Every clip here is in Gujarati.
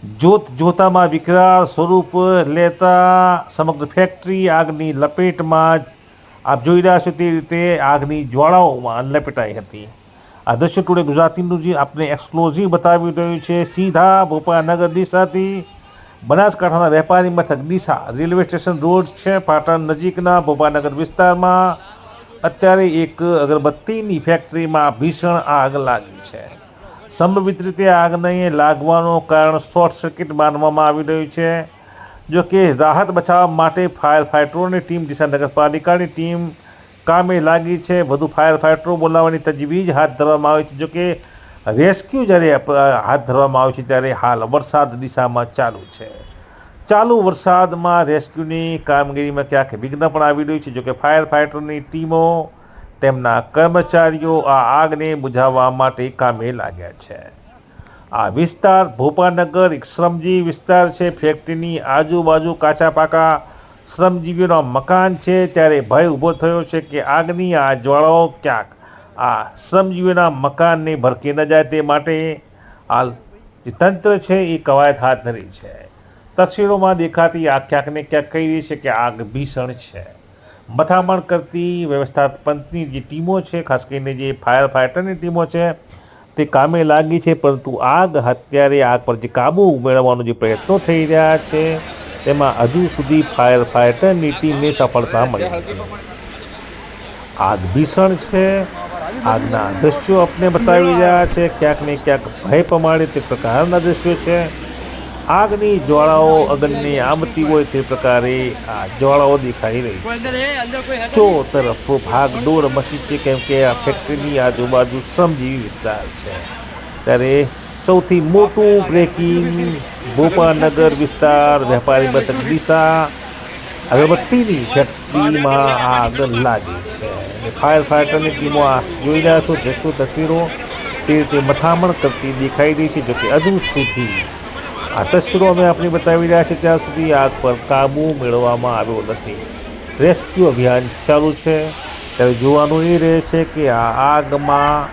જોત જોતામાં વિકરાળ સ્વરૂપ લેતા સમગ્ર ફેક્ટરી આગની લપેટમાં જ આપ જોઈ રહ્યા છો તે રીતે આગની જ્વાળાઓમાં લપેટાઈ હતી. આ દ્રશ્ય ટુડે ગુજરાતીનું જે આપને એક્સક્લુઝિવ બતાવી રહ્યું છે, સીધા ભોપાલનગર દિશાથી બનાસકાંઠાના વેપારી મથક દિશા રેલવે સ્ટેશન રોડ છે, પાટણ નજીકના ભોપાલનગર વિસ્તારમાં. અત્યારે એક અગરબત્તીની ફેક્ટરીમાં ભીષણ આગ લાગી છે. સંભવિત રીતે આગને લાગવાનું કારણ શોર્ટ સર્કિટ માનવામાં આવી રહ્યું છે. જો કે રાહત બચાવવા માટે ફાયર ફાઇટરોની ટીમ ડીસા નગરપાલિકાની ટીમ કામે લાગી છે. વધુ ફાયર ફાઇટરો બોલાવવાની તજવીજ હાથ ધરવામાં આવી છે. જો કે રેસ્ક્યુ જ્યારે હાથ ધરવામાં આવે છે ત્યારે હાલ વરસાદ દિશામાં ચાલુ છે. ચાલુ વરસાદમાં રેસ્ક્યુની કામગીરીમાં ક્યાંક વિઘ્ન પણ આવી રહ્યું છે. જોકે ફાયર ફાઇટરની ટીમો તેમના કર્મચારીઓ આ આગને બુઝાવવા માટે કામે લાગ્યા છે. આ વિસ્તાર ભોપાનગર એક શ્રમજીવી વિસ્તાર છે. ફેક્ટરીની આજુબાજુ કાચા પાકા શ્રમજીવીઓના મકાન છે. ત્યારે ભય ઊભો થયો છે કે આગની આ જ્વાળાઓ ક્યાંક આ શ્રમજીવીઓના મકાનને ભરકી ન જાય તે માટે હાલ જે તંત્ર છે એ કવાયત હાથ ધરી છે. તસવીરોમાં દેખાતી આ ક્યાંક ને ક્યાંક કહી રહી છે કે આગ ભીષણ છે. મથામણ કરતી વ્યવસ્થાપનની જે ટીમો છે, ખાસ કરીને જે ફાયર ફાઇટરની ટીમો છે, તે કામે લાગી છે, પરંતુ આગ અત્યારે આગ પર જે કાબુ મેળવવાનો જે પ્રયત્નો થઈ રહ્યા છે, તેમાં હજુ સુધી ફાયર ફાઇટરની ટીમને સફળતા મળી આગ ભીષણ છે, આગના દ્રશ્યો આપને બતાવી રહ્યા છે, ક્યાંક ને ક્યાંક ભય પમાડે તે પ્રકારના દ્રશ્યો છે. આગની જ્વાળાઓ અગનને આમતી હોય તે પ્રકારે આ જ્વાળાઓ દેખાઈ રહી ચો તરફ ભાગદોડ મચી છે, કેમ કે આ ફેક્ટરીની આજુબાજુ શ્રમજીવી વિસ્તાર છે. ત્યારે સૌથી મોટું બ્રેકિંગ ભોપાનગર વિસ્તાર, વેપારી મથક દિશા અગરબત્તીની ફેક્ટરીમાં આ આગ લાગી છે. ફાયર ફાઈટરની ટીમો આ જોઈ રહ્યા છો, દ્રશ્યો, તસવીરો તે રીતે મથામણ કરતી દેખાઈ રહી છે, જોકે હજુ સુધી આ તસવીરો અમે આપને બતાવી રહ્યા છીએ ત્યાં સુધી આગ પર કાબુ મેળવવામાં આવ્યો નથી. રેસ્ક્યુ અભિયાન ચાલુ છે. ત્યારે જોવાનું એ રહે છે કે આ આગમાં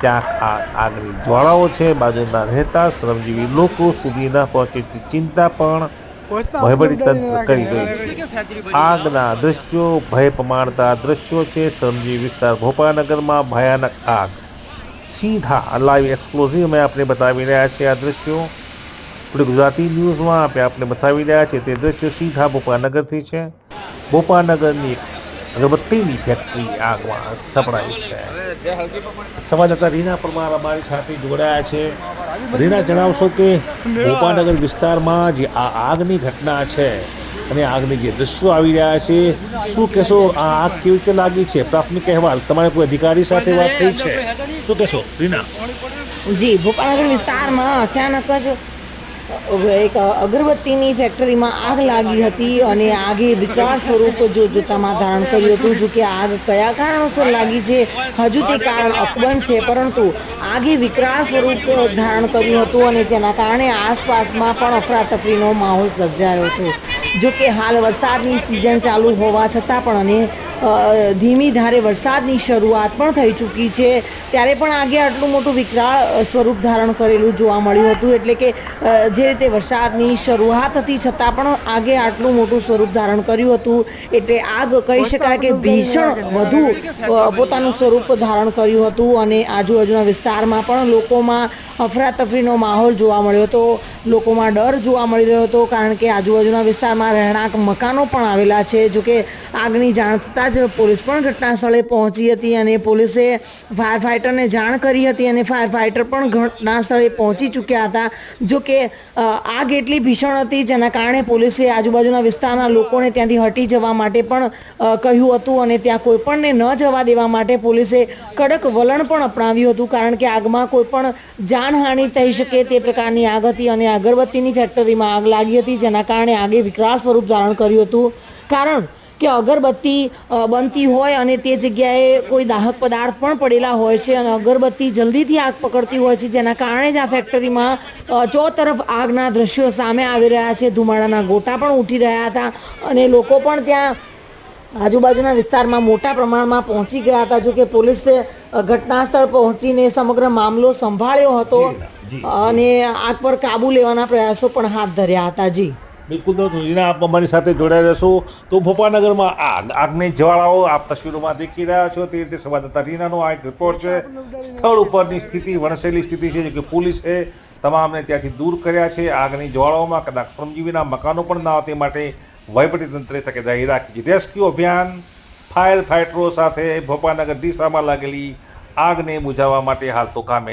ક્યાંક આ આગની જ્વાળાઓ છે બાજુના રહેતા શ્રમજીવી લોકો સુધી ન પહોંચે ચિંતા પણ વહીવટી તંત્ર કરી ગયું છે. આગના દ્રશ્યો ભય પમાડતા દ્રશ્યો છે. શ્રમજીવી વિસ્તાર ભોપાલનગરમાં ભયાનક આગ. સીધા લાઈવ એક્સપ્લોઝિવ અમે આપને બતાવી રહ્યા છીએ આ દ્રશ્યો. આપણે ગુજરાતી ન્યૂઝમાં આપણે આપને બતાવી રહ્યા છે તે દ્રશ્ય સીધા ભોપાનગરથી છે. ભોપાનગરની અગરબત્તીની ફેક્ટરી આગમાં સપડાઈ છે. સંવાદદાતા રીના પરમાર અમારી સાથે જોડાયા છે. રીના, જણાવશો કે ભોપાનગર વિસ્તારમાં જે આ આગની ઘટના છે અને આગની જે દ્રશ્યો આવી રહ્યા છે, શું કહેશો? આ આગ કેવી રીતે લાગી છે? પ્રાથમિક અહેવાલ તમારે કોઈ અધિકારી સાથે વાત થઈ છે? શું કહેશો? રીના. જી ભોપાલનગર વિસ્તારમાં અચાનક જ એક અગરબત્તીની ફેક્ટરીમાં આગ લાગી હતી અને આગે વિકરાળ સ્વરૂપ જો જોતામાં ધારણ કર્યું હતું, જો કે આગ કયા કારણોસર લાગી છે, હજુ તે કારણ અકબંધ છે, પરંતુ આગે વિકરાળ સ્વરૂપ ધારણ કર્યું હતું અને જેના કારણે આસપાસમાં પણ અફરાતફરીનો માહોલ સર્જાયો હતો જો કે હાલ વરસાદની સિઝન ચાલુ હોવા છતાં પણ અને ધીમી ધારે વરસાદની શરૂઆત પણ થઈ ચૂકી છે. ત્યારે પણ આગે આટલું મોટું વિકરાળ સ્વરૂપ ધારણ કરેલું જોવા મળ્યું હતું. એટલે કે જે રીતે વરસાદની શરૂઆત હતી છતાં પણ આગે આટલું મોટું સ્વરૂપ ધારણ કર્યું હતું. એટલે આગ કહી શકાય કે ભીષણ વધુ પોતાનું સ્વરૂપ ધારણ કર્યું હતું. અને આજુબાજુના વિસ્તારમાં પણ લોકોમાં અફરાતફરીનો માહોલ જોવા મળ્યો હતો. લોકોમાં ડર જોવા મળી રહ્યો હતો કારણ કે આજુબાજુના વિસ્તારમાં રહેણાંક મકાનો પણ આવેલા છે. જોકે આગની જાણ થતાં જ પોલીસ પણ ઘટના સ્થળે પહોંચી હતી અને પોલીસે ફાયર ફાઇટરને જાણ કરી હતી અને ફાયર ફાઇટર પણ ઘટના સ્થળે પહોંચી ચૂક્યા હતા. જો કે આગ એટલી ભીષણ હતી જેના કારણે પોલીસે આજુબાજુના વિસ્તારના લોકોને ત્યાંથી હટી જવા માટે પણ કહ્યું હતું અને ત્યાં કોઈપણને ન જવા દેવા માટે પોલીસે કડક વલણ પણ અપનાવ્યું હતું કારણ કે આગમાં કોઈપણ જાનહાનિ થઈ શકે તે પ્રકારની આગ હતી અને અગરબત્તીની ફેક્ટરીમાં આગ લાગી હતી જેના કારણે આગે વિકરાળ સ્વરૂપ ધારણ કર્યું હતું. કારણ કે અગરબત્તી બનતી હોય અને તે જગ્યાએ કોઈ દાહક પદાર્થ પણ પડેલા હોય છે અને અગરબત્તી જલ્દીથી આગ પકડતી હોય છે જેના કારણે જ આ ફેક્ટરીમાં ચોતરફ આગના દ્રશ્યો સામે આવી રહ્યા છે. ધુમાડાના ગોટા પણ ઉઠી રહ્યા હતા અને લોકો પણ ત્યાં આજુબાજુના વિસ્તારમાં મોટા પ્રમાણમાં પહોંચી ગયા હતા. જો કે પોલીસે ઘટના સ્થળ પહોંચીને સમગ્ર મામલો સંભાળ્યો હતો અને આગ પર કાબુ લેવાના પ્રયાસો પણ હાથ ધર્યા હતા. જી. બિલકુલ રીના આપ અમારી સાથે જોડાઈ રહેશો. તો ભોપાનગરમાં આગ આગની જ્વાળાઓ આપ તસવીરોમાં દેખી રહ્યા છો. તે રીતે સંવાદદાતા રીનાનો આ એક રિપોર્ટ છે. સ્થળ ઉપરની સ્થિતિ, વણસેલી સ્થિતિ છે, જે કે પોલીસે તમામને ત્યાંથી દૂર કર્યા છે. આગની જ્વાળાઓમાં કદાચ શ્રમજીવીના મકાનો પણ ના તે માટે વહીવટીતંત્રે તકેદારી રાખી છે. રેસ્ક્યુ અભિયાન, ફાયર ફાઇટરો સાથે ભોપાનગર દિશામાં લાગેલી આગને બુઝાવવા માટે હાલ તો કામે